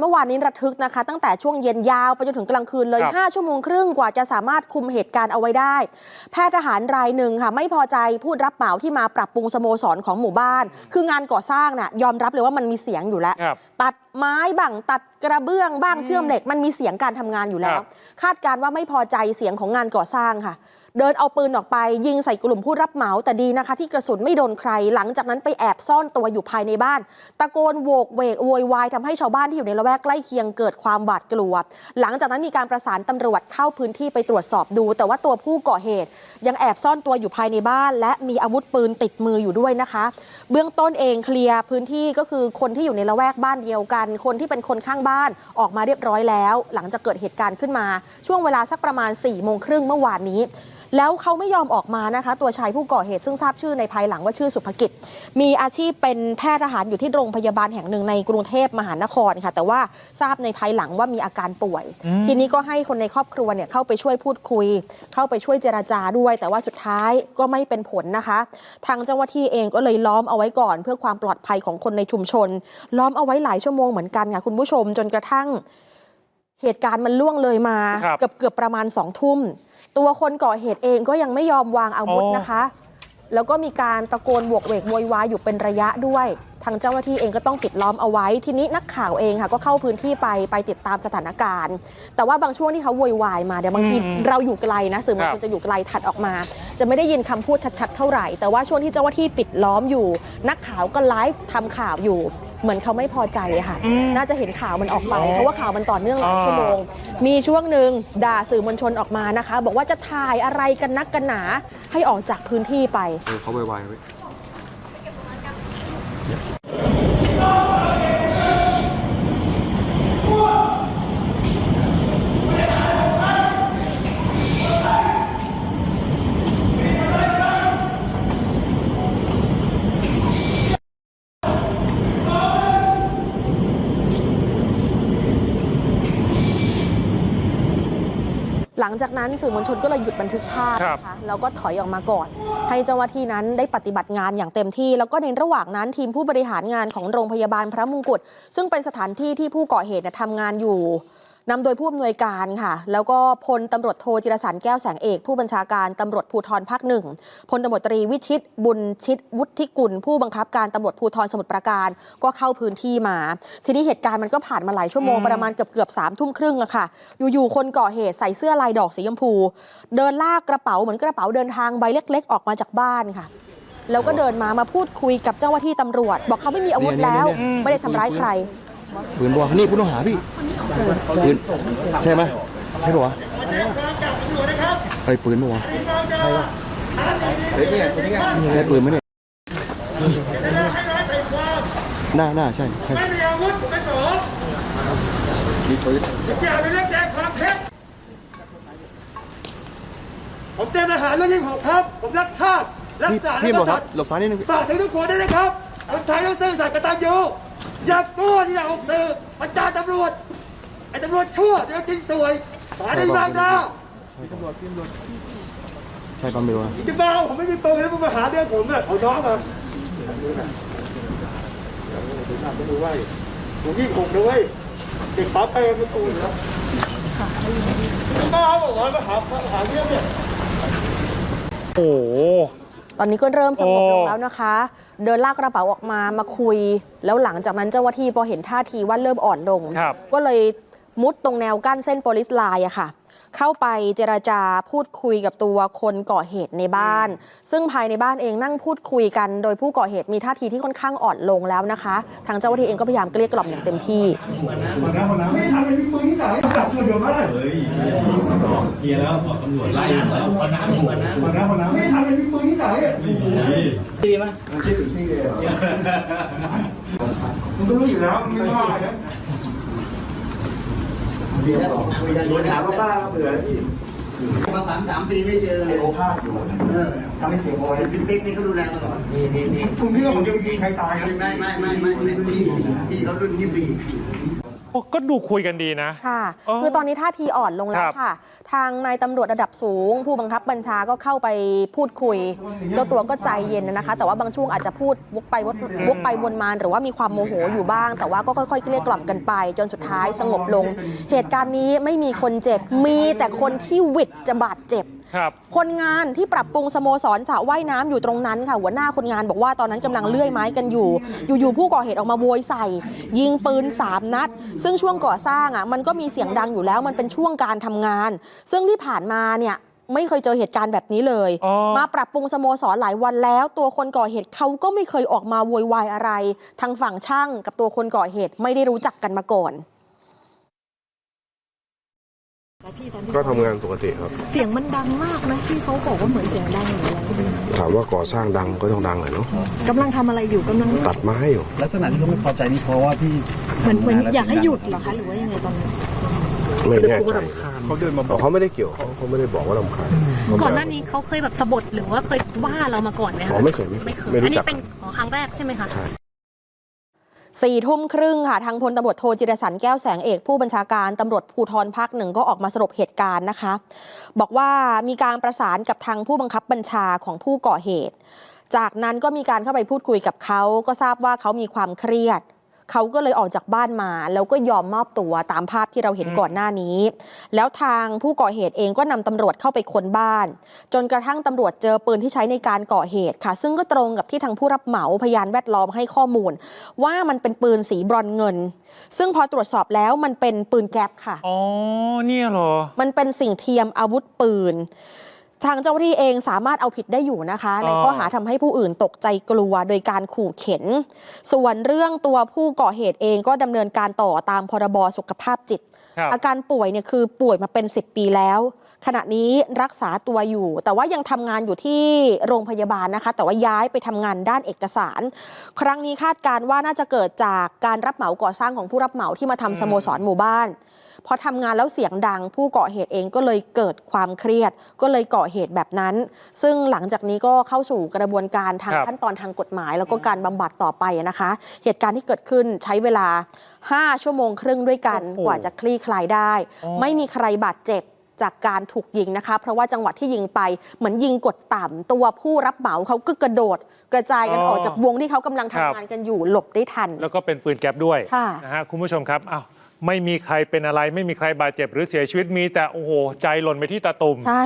เมื่อวานนี้ระทึกนะคะ ตั้งแต่ช่วงเย็นยาวไปจนถึงกลางคืนเลยครับ5ชั่วโมงครึ่งกว่าจะสามารถคุมเหตุการณ์เอาไว้ได้ แพทย์ทหารรายหนึ่งค่ะ ไม่พอใจผู้รับเหมาที่มาปรับปรุงสโมสรของหมู่บ้าน คืองานก่อสร้างน่ะยอมรับเลยว่ามันมีเสียงอยู่แล้วครับตัดไม้บ้างตัดกระเบื้องบ้างเชื่อมเหล็ก มันมีเสียงการทำงานอยู่แล้ควรับคาดการณ์ว่าไม่พอใจเสียงของงานก่อสร้างค่ะ เดินเอาปืนออกไป ยิงใส่กลุ่มผู้รับเหมาแต่ดีนะคะ ที่กระสุนไม่โดนใคร หลังจากนั้นไปแอบซ่อนตัวอยู่ภายในบ้าน ตะโกนโวกเวกโวยวายทำให้ชาวบ้านที่อยู่ในละแวกใกล้เคียงเกิดความหวาดกลัว หลังจากนั้นมีการประสานตำรวจเข้าพื้นที่ไปตรวจสอบดู แต่ว่าตัวผู้ก่อเหตุ ยังแอบซ่อนตัวอยู่ภายในบ้าน และมีอาวุธปืนติดมืออยู่ด้วยนะคะ เบื้องต้นเองเคลียร์พื้นที่ก็คือคนที่อยู่ในละแวกบ้านเดียวกัน คนที่เป็นคนข้างบ้านออกมาเรียบร้อยแล้ว หลังจากเกิดเหตุการณ์ขึ้นมา ช่วงเวลาสักประมาณ4ี่โมงครึ่งเมื่อวานนี้แล้วเขาไม่ยอมออกมานะคะ ตัวชายผู้ก่อเหตุซึ่งทราบชื่อในภายหลังว่าชื่อสุภกิจ มีอาชีพเป็นแพทย์ทหารอยู่ที่โรงพยาบาลแห่งหนึ่งในกรุงเทพมหานครค่ะ แต่ว่าทราบในภายหลังว่ามีอาการป่วยอืมทีนี้ก็ให้คนในครอบครัวเนี่ยเข้าไปช่วยพูดคุย เข้าไปช่วยเจราจาด้วย แต่ว่าสุดท้ายก็ไม่เป็นผลนะคะ ทางเจ้าหน้าที่เองก็เลยล้อมเอาไว้ก่อน เพื่อความปลอดภัยของคนในชุมชน ล้อมเอาไว้หลายชั่วโมงเหมือนกันค่ะคุณผู้ชมจนกระทั่งเหตุการณ์มันล่วงเลยมาครับเกือบเกือบประมาณสองทุ่ม ตัวคนก่อเหตุเองก็ยังไม่ยอมวางอาวุธอ๋อนะคะ แล้วก็มีการตะโกนบวกเวกโวยวายอยู่เป็นระยะด้วย ทางเจ้าหน้าที่เองก็ต้องปิดล้อมเอาไว้ ทีนี้นักข่าวเองค่ะ ก็เข้าพื้นที่ไปไปติดตามสถานการณ์ แต่ว่าบางช่วงที่เขาโวยวายมาเดี๋ยวบางทีอืมเราอยู่ไกลนะสื่อมวลคชรับนจะอยู่ไกลถัดออกมา จะไม่ได้ยินคำพูดชัดๆเท่าไหร่ แต่ว่าช่วงที่เจ้าหน้าที่ปิดล้อมอยู่ นักข่าวก็ไลฟ์ทำข่าวอยู่ เหมือนเขาไม่พอใจอะค่ะอืมน่าจะเห็นข่าวมันออกไปอ๋อเพราะว่าข่าวมันต่อเนื่องหลายอ่าชั่วโมง มีช่วงหนึ่งด่าสื่อมวลชนออกมานะคะ บอกว่าจะถ่ายอะไรกันนักกันหนาให้ออกจากพื้นที่ไป เออเขาไวๆไว้ หลังจากนั้นสื่อมวลชนก็เลยหยุดบันทึกภาพครับนะคะแล้วก็ถอยออกมาก่อน ให้เจ้าหน้าที่นั้นได้ปฏิบัติงานอย่างเต็มที่ แล้วก็ในระหว่างนั้นทีมผู้บริหารงานของโรงพยาบาลพระมงกุฎซึ่งเป็นสถานที่ที่ผู้ก่อเหตุเนี่ยทำงานอยู่ นำโดยผู้อำนวยการค่ะ แล้วก็พลตำรวจโทจิรสันแก้วแสงเอก ผู้บัญชาการตำรวจภูธรภาคหนึ่งพลตำรวจตรีวิชิตบุญชิตวุฒิกุล ผู้บังคับการตำรวจภูธรสมุทรปราการ ก็เข้าพื้นที่มา ทีนี้เหตุการณ์มันก็ผ่านมาหลายชั่วโมงอืมประมาณเกือบเกือบๆสามทุ่มครึ่งอะค่ะ อยู่ๆคนก่อเหตุใส่เสื้อลายดอกสีชมพู เดินลากกระเป๋าเหมือนกระเป๋าเดินทางใบเล็ก ๆ ออกมาจากบ้านค่ะแล้วก็เดินมามาพูดคุยกับเจ้าหน้าที่ตำรวจ บอกเขาไม่มีอาวุธแล้วเนี่ยเนี่ยเนี่ยไม่ได้ทำร้ายใคร ปืนบัวนี่ผู้ต้องหาพี่ปืนใช่ไหมใช่ปะวะไอ้ยปืนปะวะใช่ปืนไหมเนี่ยหน้าหน้าใช่ใช่ไม่มีอาวุธผมไม่สอนมีปืนอย่าไปเรียกแจ้งความเท็จผมเตรียมอาหารเรื่องยิ่งหกครับ ผมรักชาติรักพี่ษาพี่และหมดคกรับษัตริย์หลบซ้ายนิดนึงฝากถึงทุกคนด้วยนะครับคนไทยต้องซื่อสัตย์กตัญญู อย่ากลัวที่จะออกสื่อประจานตำรวจ ไอ้ตำรวจชั่วเดี๋ยวกินสวยสาดีบางดาวใช่ปะไม่รู้นะจะบ้าผมไม่มีปืนแล้วมึงมาหาเรื่องผมเนี่ยเอาน้องมาดูไว้ผมยิ่งหกด้วยเด็กปั๊บไปมันตูนแล้วบ้าบอกว่ามาหาหาเรื่องเนี่ยโอ้ตอนนี้ก็เริ่มสงบลงแล้วนะคะ เดินลากกระเป๋าออกมามาคุย แล้วหลังจากนั้นเจ้าหน้าที่พอเห็นท่าทีว่าเริ่มอ่อนลงครับก็เลยมุดตรงแนวกั้นเส้นโปลิสไลน์อะค่ะ เข้าไปเจราจาพูดคุยกับตัวคนก่อเหตุในบ้าน ซึ่งภายในบ้านเองนั่งพูดคุยกัน โดยผู้ก่อเหตุมีท่าทีที่ค่อนข้างอ่อนลงแล้วนะคะ ทางเจ้าหน้าที่เองก็พยายามเกลี้ยกล่อมอย่างเต็มที่ไม่ทำเป็นมีปืนที่ไหนจับตัวเดียวได้เคลียร์แล้วบอกตำรวจไล่อยู่แล้ววันนั้นวันนั้นวันนั้นวันนั้นไม่ทำเป็นมีปืนที่ไหนดีมั้ยมึงก็รู้อยู่แล้วมึงไม่ว่า นะโดนถามว่าบ้าก็เบื่อแล้วพี่มาสามสามปีไม่เจอเลยโอภาสอยู่เออทำให้เสียบอยเป็นเป๊กนี่เขาดูแลตลอดนี่นี่นี่คุณพี่ว่าผมจะไปยิงใครตายครับไม่ไม่ไม่ไม่ไม่พี่พี่เขารุ่นยี่สี่ ก็ดูคุยกันดีนะ ค่ะอ๋อคือตอนนี้ท่าทีอ่อนลงแล้ควรับค่ะ ทางนายตำรวจระดับสูง ผู้บังคับบัญชาก็เข้าไปพูดคุย เจ้าตัวก็ใจเย็นนะคะ แต่ว่าบางช่วงอาจจะพูดวกไปวกวกไปวนมาหรือว่ามีความโมโหอยู่บ้าง แต่ว่าก็ค่อยๆเกลี้ยกล่อมกันไป จนสุดท้ายสงบลง เหตุการณ์นี้ไม่มีคนเจ็บมีแต่คนที่หวิดจะบาดเจ็บ ครับคนงานที่ปรับปรุงสโมสรสระว่ายน้ำอยู่ตรงนั้นค่ะหัวหน้าคนงานบอกว่าตอนนั้นกำลังเลื่อยไม้กันอยู่ อยู่ๆผู้ก่อเหตุออกมาโวยใส่ ยิงปืน 3 นัด ซึ่งช่วงก่อสร้างอะมันก็มีเสียงดังอยู่แล้วมันเป็นช่วงการทำงาน ซึ่งที่ผ่านมาเนี่ยไม่เคยเจอเหตุการณ์แบบนี้เลยอ๋อมาปรับปรุงสโมสรหลายวันแล้ว ตัวคนก่อเหตุเขาก็ไม่เคยออกมาโวยวายอะไร ทางฝั่งช่างกับตัวคนก่อเหตุไม่ได้รู้จักกันมาก่อน ก็ทำงานปกติครับ เสียงมันดังมากไหมที่เขาบอกว่าเหมือนเสียงดังหรืออะไรถามว่าก่อสร้างดังก็ต้องดังเลยเนาะกำลังทำอะไรอยู่กำลังตัดไม้อยู่ลักษณะที่เขาไม่พอใจนี่เพราะว่าพี่เหมือนเหมือนอยากให้หยุดเหรอคะหรือว่ายังไงตอนนี้ไม่แน่ใจเขาเดินมาบอกเขาไม่ได้เกี่ยวเขาเขาไม่ได้บอกว่าลำคาญก่อนหน้านี้เขาเคยแบบสะบดหรือว่าเคยว่าเรามาก่อนไหมอ๋อคะไม่เคยไม่เคไม่ยเคยไม่อันรู้นี้จักเป็นของครั้งแรกใช่ไหมคะ สี่ทุ่มครึ่งค่ะ ทางพลตำรวจโทจิรสันแก้วแสงเอกผู้บัญชาการตำรวจภูธรภาคหนึ่งก็ออกมาสรุปเหตุการณ์นะคะ บอกว่ามีการประสานกับทางผู้บังคับบัญชาของผู้ก่อเหตุ จากนั้นก็มีการเข้าไปพูดคุยกับเขาก็ทราบว่าเขามีความเครียด เขาก็เลยออกจากบ้านมา แล้วก็ยอมมอบตัวตามภาพที่เราเห็นก่อนหน้านี้ แล้วทางผู้ก่อเหตุเองก็นำตำรวจเข้าไปค้นบ้าน จนกระทั่งตำรวจเจอปืนที่ใช้ในการก่อเหตุค่ะ ซึ่งก็ตรงกับที่ทางผู้รับเหมาพยานแวดล้อมให้ข้อมูล ว่ามันเป็นปืนสีบรอนเงิน ซึ่งพอตรวจสอบแล้วมันเป็นปืนแก๊ปค่ะอ๋อเนี่ยเหรอมันเป็นสิ่งเทียมอาวุธปืน ทางเจ้าหน้าที่เองสามารถเอาผิดได้อยู่นะคะ ในข้อหาทำให้ผู้อื่นตกใจกลัวโดยการขู่เข็น ส่วนเรื่องตัวผู้ก่อเหตุเองก็ดำเนินการต่อตามพรบสุขภาพจิตครับอาการป่วยเนี่ยคือป่วยมาเป็น 10 ปีแล้ว ขณะนี้รักษาตัวอยู่ แต่ว่ายังทำงานอยู่ที่โรงพยาบาลนะคะ แต่ว่าย้ายไปทำงานด้านเอกสาร ครั้งนี้คาดการณ์ว่าน่าจะเกิดจากการรับเหมาก่อสร้างของผู้รับเหมาที่มาทำสโมสรหมู่บ้านพอทำงานแล้วเสียงดัง ผู้ก่อเหตุเองก็เลยเกิดความเครียด ก็เลยก่อเหตุแบบนั้น ซึ่งหลังจากนี้ก็เข้าสู่กระบวนการทางครับขั้นตอนทางกฎหมาย แล้วก็การบำบัดต่อไปนะคะ เหตุการณ์ที่เกิดขึ้นใช้เวลา 5 ชั่วโมงครึ่งด้วยกันโอ้โหกว่าจะคลี่คลายได้อ๋อไม่มีใครบาดเจ็บ จากการถูกยิงนะคะ เพราะว่าจังหวะที่ยิงไปเหมือนยิงกดต่ำตัวผู้รับเหมาเขาก็กระโดด กระจายกันออกจากวงที่เขากำลังทำงานกันอยู่หลบได้ทัน แล้วก็เป็นปืนแก๊ปด้วยค่ะ นะฮะคุณผู้ชมครับอ้าวไม่มีใครเป็นอะไร ไม่มีใครบาดเจ็บหรือเสียชีวิตมีแต่โอ้โหใจหล่นไปที่ตาตุ่ม ใช่